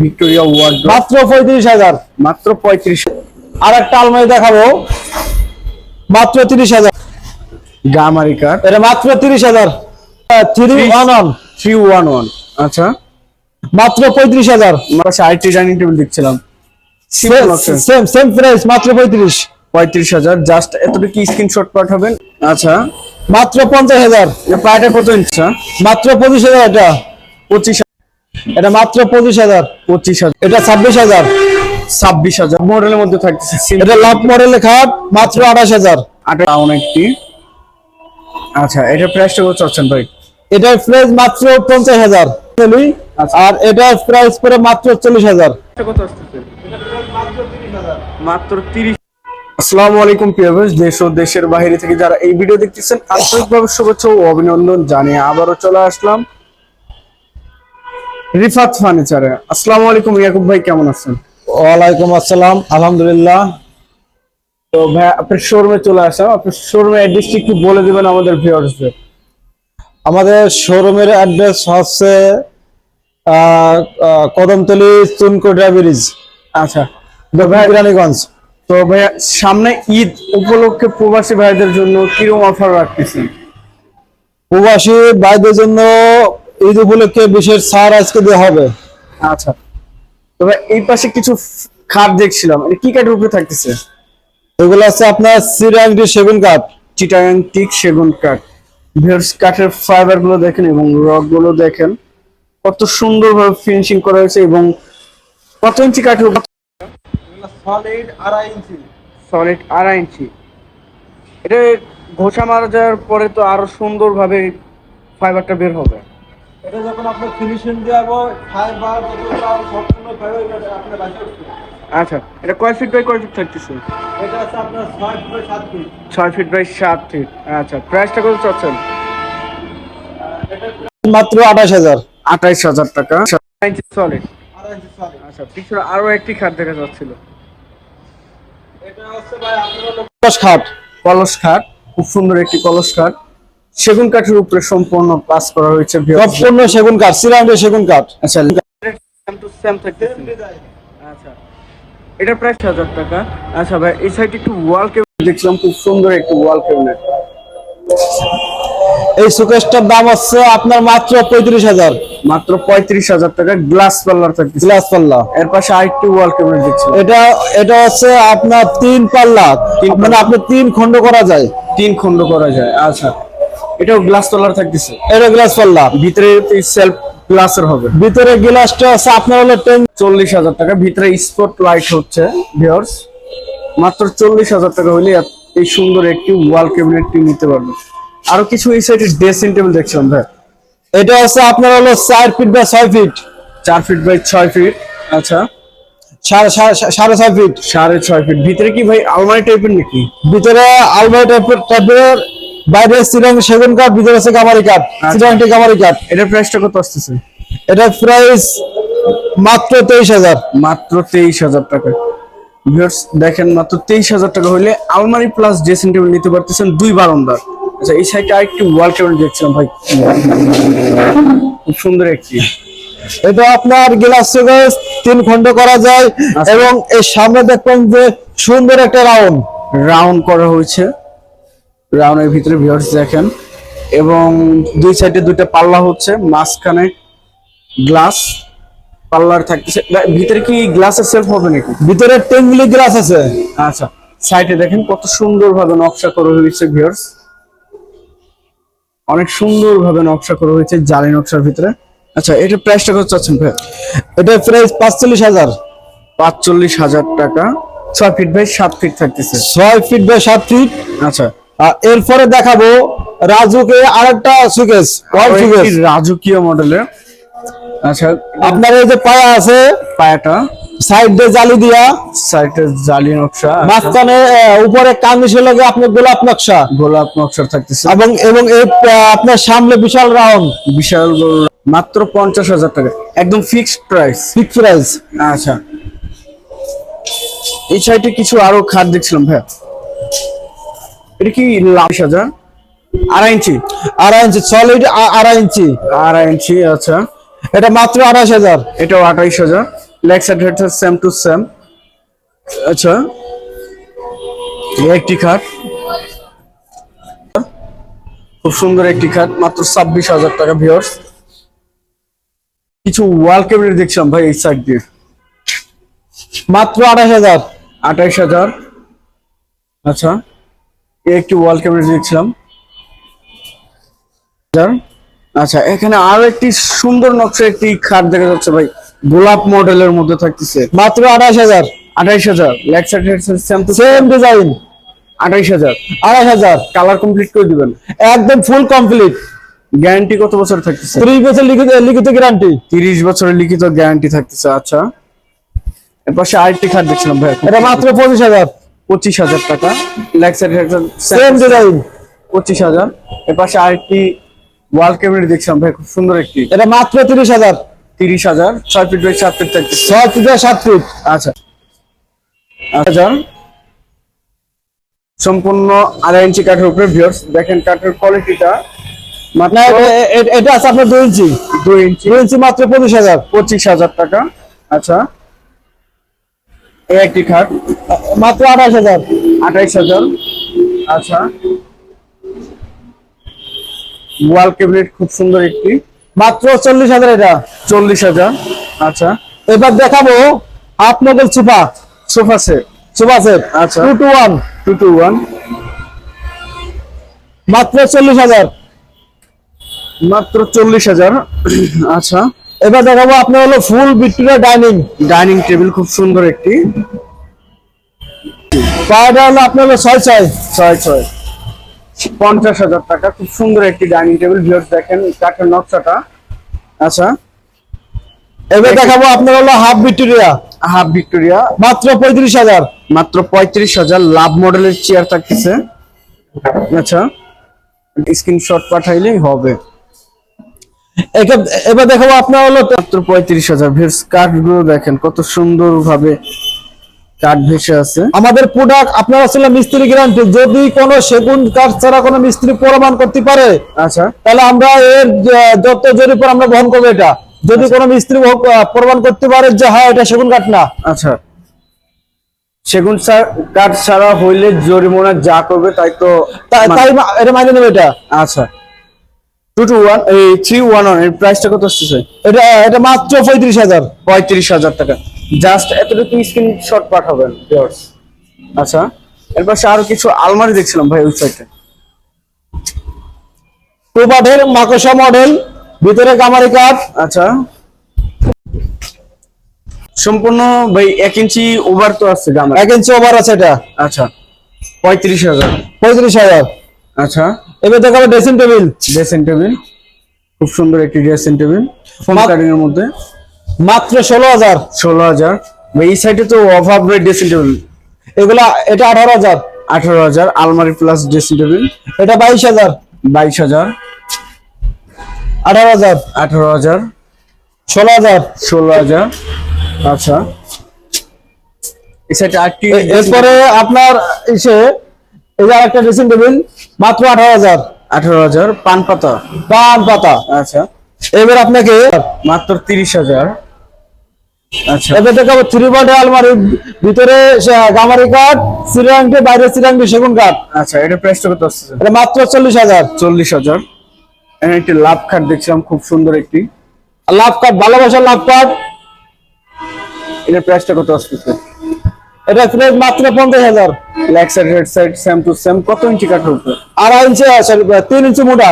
Victoria word মাত্র পঁয়ত্রিশ হাজার। মাত্র পঁয়ত্রিশ। আর একটা আলমারি দেখাবো। মাত্র তিরিশ হাজার। গামারি কাঠ এটা মাত্র তিরিশ হাজার। Three one one three one one আচ্ছা। মাত্র পঁয়ত্রিশ হাজার। আরেকটি ডাইনিং টেবিল দেখছিলাম। সেম সেম প্রাইস মাত্র পঁয়ত্রিশ। পঁয়ত্রিশ হাজার। জাস্ট এতটুকু স্ক্রিনশট পাঠাবেন। আচ্ছা। মাত্র পঞ্চাশ হাজার। প্রায়টা কত ইঞ্চা মাত্র পঁচিশ হাজার এটা। পঁচিশ এটা মাত্র পঁচিশ হাজার। পঁচিশ হাজার। এটা ছাব্বিশ হাজার। ছাব্বিশ হাজার। মডেলের মধ্যে থাকতেছে এটা লাভ মডেলের খাট মাত্র আঠাশ হাজার। একটি। আচ্ছা এটা প্রাইসটা কত চাচ্ছেন ভাই? এটার প্রাইস মাত্র পঞ্চাশ হাজার। আচ্ছা। আর এটার প্রাইস পরে মাত্র চল্লিশ হাজার। মাত্র তিরিশ আসসালামু আলাইকুম পিয়াবেশ দেশ ও দেশের বাইরে থেকে যারা এই ভিডিও দেখতেছেন আন্তরিকভাবে শুভেচ্ছা ও অভিনন্দন জানিয়ে আবারও চলে আসলাম। রিফাত ফার্নিচারে। আসসালামু আলাইকুম ইয়াকুব ভাই কেমন আছেন? ওয়ালাইকুম আসসালাম আলহামদুলিল্লাহ। তো ভাই আপনার শোরুমে চলে আসলাম। আপনার শোরুমের অ্যাড্রেসটি একটু বলে দিবেন আমাদের ভিউয়ার্সদের আমাদের শোরুমের অ্যাড্রেস হচ্ছে কদমতলি চুনকোটা ব্রিজ আচ্ছা। তো ভাই বিরানীগঞ্জ। তো ভাইয়া সামনে ঈদ উপলক্ষে প্রবাসী ভাইদের জন্য কীরকম অফার রাখতেছেন? প্রবাসী ভাইদের জন্য ঈদ উপলক্ষে বিশেষ ছাড় আজকে দেওয়া হবে। আচ্ছা। তবে এই পাশে কিছু খাট দেখছিলাম। কি কাঠের উপরে থাকতেছে? এগুলো আছে আপনার সিরাংটি সেগুন কাঠ। চিটাগাং টিক সেগুন কাঠ। ভিউয়ার্স কাঠের ফাইবারগুলো দেখেন এবং রডগুলো দেখেন। কত সুন্দর ভাবে ফিনিশিং করা হয়েছে এবং কত ইঞ্চি কাঠের উপর সলিড আড়াই ইঞ্চি। সলিড আড়াই ইঞ্চি। এটা ঘষা মারা যাওয়ার পরে তো আরও সুন্দর ভাবে ফাইবারটা বের হবে। এটা যখন আপনার ফিনিশিং দেওয়া ফাইবার সম্পূর্ণ ফাইবার আপনার বাসা আচ্ছা এটা কয় ফিট বাই কয় ফিট থাকতেছে এটা আছে আপনার ছয় ফিট সাত ফিট ছয় ফিট বাই সাত ফিট আচ্ছা প্রাইসটা কত চাচ্ছেন? মাত্র আঠাশ হাজার। আঠাইশ হাজার টাকা। সলিড আচ্ছা পিছনে আরও একটি খাট দেখা যাচ্ছিল। খাট। কলস খাট খুব সুন্দর একটি কলস খাট। সেগুন কাঠের উপরে সম্পূর্ণ কাজ করা হয়েছে সম্পূর্ণ সেগুন কাঠ সিরাংটি সেগুন কাঠ। আচ্ছা সেম টু সেম থাকতেছে। আচ্ছা এটা প্রায় হাজার টাকা। আচ্ছা ভাই এই সাইডে একটু ওয়াল কেবিনেট দেখছিলাম খুব সুন্দর একটি ওয়াল কেবিনেট এই সুকেশটার দাম হচ্ছে আপনার মাত্র পঁয়ত্রিশ হাজার। মাত্র পঁয়ত্রিশ হাজার টাকা গ্লাস পাল্লার থাকতেছে। গ্লাস পাল্লা এর পাশে আরেকটি ওয়াল কেবিনেট দেখছিলাম এটা এটা হচ্ছে আপনার তিন পাল্লা। মানে আপনি তিন খন্ড করা যায়। তিন খন্ড করা যায় আচ্ছা। এটাও গ্লাস পাল্লার থাকতেছে। এটা গ্লাস পাল্লা ভিতরে সেলফ গ্লাসের হবে। ভিতরে গ্লাসটা আছে আপনার হলো টেন চল্লিশ হাজার টাকা ভিতরে স্পট লাইট হচ্ছে ভিওর্স মাত্র চল্লিশ হাজার টাকা হলে এই সুন্দর একটি ওয়াল ক্যাবিনেটটি নিতে পারবে আরও কিছু এই সাইডে ড্রেসিং টেবিল দেখছিলাম ভাই। এটা হচ্ছে আপনার হলো চার ফিট বা ছয় ফিট চার ফিট বাই ছয় ফিট আচ্ছা। সাড়ে সাড়ে- সাড়ে ছয় ফিট সাড়ে ছয় ফিট ভিতরে কি ভাই আলমারি টাইপের নাকি? ভিতরে আলমারি টাইপের টাইপের বাইরে সিরাং সেগুন কাঠ ভিতরে আছে গামারি কাঠ সিরাংটি গামারি কাঠ। এটার প্রাইসটা কত আসতেছে? এটা প্রাইস মাত্র তেইশ হাজার। মাত্র তেইশ হাজার টাকা। ভিউয়ার্স দেখেন মাত্র তেইশ হাজার টাকা হলে আলমারি প্লাস ড্রেসিং টেবিল নিতে পারতেছেন দুই বারান্দার। আচ্ছা এই সাইডে আরেকটি ওয়াল ক্যাবিনেট দেখছিলাম ভাই। খুব সুন্দর একটি। এটা আপনার গ্লাস তিন খন্ড করা যায় আচ্ছা। এবং এর সামনে দেখবেন যে সুন্দর একটা রাউন্ড রাউন্ড করা হয়েছে। রাউন্ডের ভিতরে ভিউয়ার্স দেখেন। এবং দুই সাইডে দুইটা পাল্লা হচ্ছে মাঝখানে গ্লাস পাল্লার থাকতেছে। ভিতরে কি গ্লাসের সেলফ হবে নাকি? ভিতরে টেঙ্গলি গ্লাস আছে। আচ্ছা সাইডে দেখেন কত সুন্দর ভাবে নকশা করা হয়েছে ভিউয়ার্স। অনেক সুন্দর ভাবে নকশা করা হয়েছে জালি নকশার ভিতরে। আচ্ছা এটা প্রাইসটা কত চাচ্ছেন ভাই? এটা প্রাইস পাঁচচল্লিশ হাজার। পাঁচচল্লিশ হাজার টাকা। ছয় ফিট বাই সাত ফিট থাকতেছে। ছয় ফিট বাই সাত ফিট আচ্ছা এরপরে দেখাবো রাজুকে আরেকটা সুকেস ওয়াল আরও সুকেস একটি মডেলের আচ্ছা আপনার এই যে পায়া আছে পায়াটা? সাইড জালি দিয়া সাইডে জালি নকশা মাঝখানে উপরে কামিজের লগে আপনার গোলাপ নকশা। গোলাপ নকশা থাকতেছে। এবং এবং এই আপনার সামনে বিশাল রাউন্ড। বিশাল মাত্র পঞ্চাশ হাজার টাকা। একদম ফিক্সড প্রাইস ফিক্স প্রাইস আচ্ছা। এই সাইডে কিছু আরও খাট দেখছিলাম ভাই এটা কি লাভ হাজার। আড়াই ইঞ্চি। আড়াই ইঞ্চি সলিড আড়াই ইঞ্চি। আড়াই ইঞ্চি আচ্ছা। এটা মাত্র আঠাশ হাজার। এটাও আঠাইশ হাজার। Leg side head same to same আচ্ছা। একটি খাট। খুব সুন্দর একটি খাট মাত্র ছাব্বিশ হাজার টাকা ভিওর্স কিছু ওয়াল ক্যাবিনেট দেখছিলাম ভাই এই সাইড দিয়ে। মাত্র আঠাশ হাজার। আঠাইশ হাজার। আচ্ছা। একটি ওয়াল ক্যাবিনেট দেখছিলাম। আচ্ছা এখানে আরও একটি সুন্দর নকশা একটি খাট দেখা যাচ্ছে ভাই। গোলাপ মডেলের মধ্যে থাকতেছে। মাত্র আঠাশ হাজার। আঠাইশ হাজার। সেম ডিজাইন আঠাইশ হাজার। আড়াই হাজার। কালার কমপ্লিট করে দিবেন। একদম ফুল কমপ্লিট গ্যারান্টি কত বছর থাকতেছে? ত্রিশ বছর লিখিত লিখিত গ্যারান্টি তিরিশ বছরের লিখিত গ্যারান্টি থাকতেছে। আচ্ছা। এর পাশে আরেকটি খাট দেখছিলাম ভাই। এটা মাত্র পঁচিশ হাজার। পঁচিশ হাজার টাকা। লেগ সাইড সেম ডিজাইন পঁচিশ হাজার। এর পাশে আরেকটি ওয়াল ক্যাবিনেট দেখছিলাম ভাই খুব সুন্দর একটি। এটা মাত্র তিরিশ হাজার। তিরিশ হাজার। ছয় ফিট বাই সাত ফিট থাকতেছে। ছয় ফিট বাই সাত ফিট আচ্ছা। হাজার সম্পূর্ণ আড়াই ইঞ্চি কাঠের উপরে ভিউয়ার্স দেখেন কাঠের কোয়ালিটিটা মাত্র এটা আছে আপনার দুই ইঞ্চি দুই ইঞ্চি দুই ইঞ্চি মাত্র পঁচিশ হাজার। পঁচিশ হাজার টাকা। আচ্ছা। এই একটি খাট। মাত্র আঠাশ হাজার। আঠাইশ হাজার। আচ্ছা। ওয়াল ক্যাবিনেট খুব সুন্দর একটি। মাত্র চল্লিশ হাজার এটা। চল্লিশ হাজার। আচ্ছা। এবার দেখাবো model sofa sofa set. Sofa set. আচ্ছা। Two two one. Two two one. মাত্র চল্লিশ হাজার। মাত্র চল্লিশ হাজার। আচ্ছা। এবার দেখাবো আপনার হলো full Victoria dining. Dining table খুব সুন্দর একটি। পায়টা হলো আপনার হলো ছয় ছয়। ছয় ছয়। পঞ্চাশ হাজার টাকা খুব সুন্দর একটি ডাইনিং টেবিল ভিউয়ার্স দেখেন কাঠের নকশাটা। আচ্ছা। এবার দেখাবো আপনার হলো হাফ ভিক্টোরিয়া। Half Victoria. মাত্র পঁয়ত্রিশ হাজার। মাত্র পঁয়ত্রিশ হাজার লাভ মডেলের চেয়ার থাকতেছে। আচ্ছা স্ক্রিনশট পাঠাইলেই হবে। এবার দেখাবো আপনার হলো মাত্র পঁয়ত্রিশ হাজার ভেস কাঠগুলো দেখেন কত সুন্দর ভাবে কাঠ ভেসে আছে। আমাদের প্রোডাক্ট আপনার আসলে মিস্ত্রি গ্যারান্টি যদি কোনো সেগুন কাঠ ছাড়া কোনো মিস্ত্রি প্রমাণ করতে পারে আচ্ছা। তাহলে আমরা এর যত জরিপ আমরা বহন করব এটা। যদি কোনো মিস্ত্রি প্রমাণ করতে পারে যে হ্যাঁ এটা সেগুন কাঠ না। আচ্ছা। সেগুন কাঠ ছাড়া হইলে জরিমানা যা করবে তাই তো তাই এটা মাইনে নেবে এটা। আচ্ছা। টু টু ওয়ান এই থ্রি ওয়ান ওয়ানের প্রাইসটা কত আসতেছে? এটা এটা মাত্র পঁয়ত্রিশ হাজার। পঁয়ত্রিশ হাজার টাকা। জাস্ট এতটুকু স্ক্রিনশট পাঠাবেন ভিউয়ার্স আচ্ছা এর পাশে আরও কিছু আলমারি দেখছিলাম ভাই পাঠের মাকসা মডেল ভিতরে কামারি কাঠ আচ্ছা। সম্পূর্ণ ভাই এক ইঞ্চি ওভার তো আছে গামা এক ইঞ্চি ওভার আছে এটা। আচ্ছা পঁয়ত্রিশ হাজার। পঁয়ত্রিশ হাজার। আচ্ছা। এবার দেখাবো ড্রেসিং টেবিল ড্রেসিং টেবিল খুব সুন্দর একটি ড্রেসিং টেবিল মাত- কাটিং এর মধ্যে। মাত্র ষোলো হাজার। ষোলো হাজার। এই সাইডে তো অভাব ড্রেসিং টেবিল এগুলা এটা আঠারো হাজার। আঠারো হাজার আলমারি প্লাস ড্রেসিং টেবিল এটা বাইশ হাজার। বাইশ হাজার। আঠারো হাজার। আঠারো হাজার। ষোলো হাজার। ষোলো হাজার। আচ্ছা। এরপরে আপনার এসে এই যে একটা ড্রেসিং টেবিল মাত্র আঠারো হাজার। আঠারো হাজার পান পাতা। পান পাতা। আচ্ছা। এবার আপনাকে মাত্র তিরিশ হাজার। আচ্ছা। এবার দেখাবো থ্রি বডি আলমারি ভিতরে গামারি কাঠ বাইরে সেগুন কাঠ আচ্ছা এটা কত আসছে এটা মাত্র চল্লিশ হাজার। চল্লিশ হাজার। একটি লাভ খাট দেখছিলাম খুব সুন্দর একটি। লাভ কাঠ ভালোবাসার লাভ কাঠ এটার প্রাইসটা কত আসতেছে এটা প্রায় মাত্র পঞ্চাশ হাজার। Leg side head side same to same কত ইঞ্চি কাঠের উপরে আড়াই ইঞ্চি মোটা।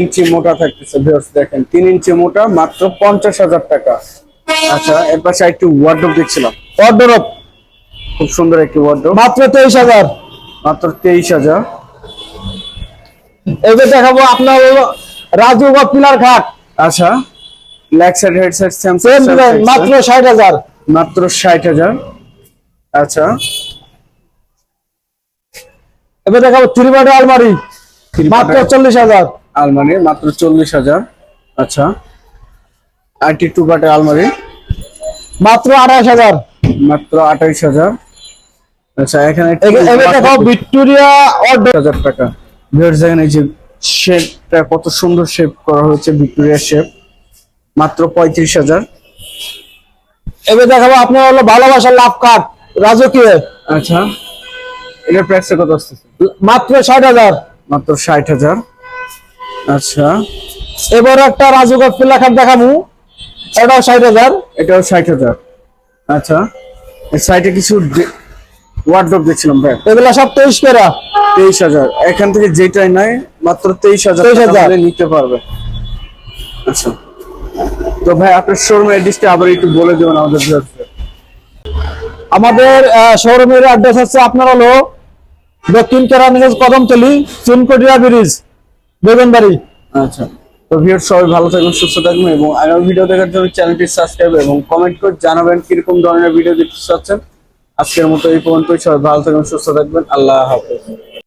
ইঞ্চি মোটা থাকতেছে ভিউয়ার্স দেখেন তিন ইঞ্চি মোটা মাত্র পঞ্চাশ হাজার টাকা। আচ্ছা এর পাশে একটু ওয়ার্ডরোব দেখছিলাম। অর্ডার খুব সুন্দর একটি ওয়ার্ডরোব মাত্র তেইশ হাজার। মাত্র দেখাবো আপনার রাজু বা পিলার খাট। আচ্ছা leg side head side same মাত্র ষাট হাজার। মাত্র ষাট হাজার। আচ্ছা। এবার দেখাবো থ্রি আলমারি মাত্র চল্লিশ হাজার। আলমারি মাত্র চল্লিশ হাজার। আচ্ছা। আইটি টু বাটের আলমারি। মাত্র আঠাশ হাজার। মাত্র আঠাইশ হাজার। আচ্ছা এখানে ভিক্টোরিয়া হাজার টাকা। ভিউয়ার্স দেখেন এই যে শেপটা কত সুন্দর শেপ করা হয়েছে ভিক্টোরিয়া শেপ। মাত্র পঁয়ত্রিশ হাজার। এবার দেখাবো আপনার হলো ভালোবাসার লাভ কার্ড। রাজকীয়। আচ্ছা এটার প্রাইসটা কত আসতেছে? মাত্র ষাট হাজার। মাত্র ষাট হাজার। আচ্ছা এবার একটা রাজকীয় পিলা কার্ড দেখাবো। এটাও ষাট হাজার। এটাও ষাট হাজার। আচ্ছা সাইডে কিছু ওয়ার্ড্রপ দেখছিলাম ভাই। এগুলা সব তেইশ করে। তেইশ হাজার। এখান থেকে যেটাই নাই মাত্র তেইশ হাজার 23,000 টাকা নিতে পারবে। আচ্ছা তো ভাই আপনার শোরুম অ্যাড্রেসটা আবার একটু বলে দেবেন আমাদের। আমাদের শোরুমের অ্যাড্রেস হচ্ছে আপনার হলো দক্ষিণ কেরানীগঞ্জ কদমতলি, চুনকটিয়া ব্রিজ বেগুনবাড়ি আচ্ছা। তো ভিউয়ার সবাই ভালো থাকবেন, সুস্থ থাকবেন এবং আগামী ভিডিও দেখার জন্য চ্যানেলটি সাবস্ক্রাইব এবং কমেন্ট করে জানাবেন কীরকম ধরনের ভিডিও দেখতে চাচ্ছেন। আজকের মতো এই পর্যন্তই, সবাই ভালো থাকবেন, সুস্থ থাকবেন, আল্লাহ হাফেজ।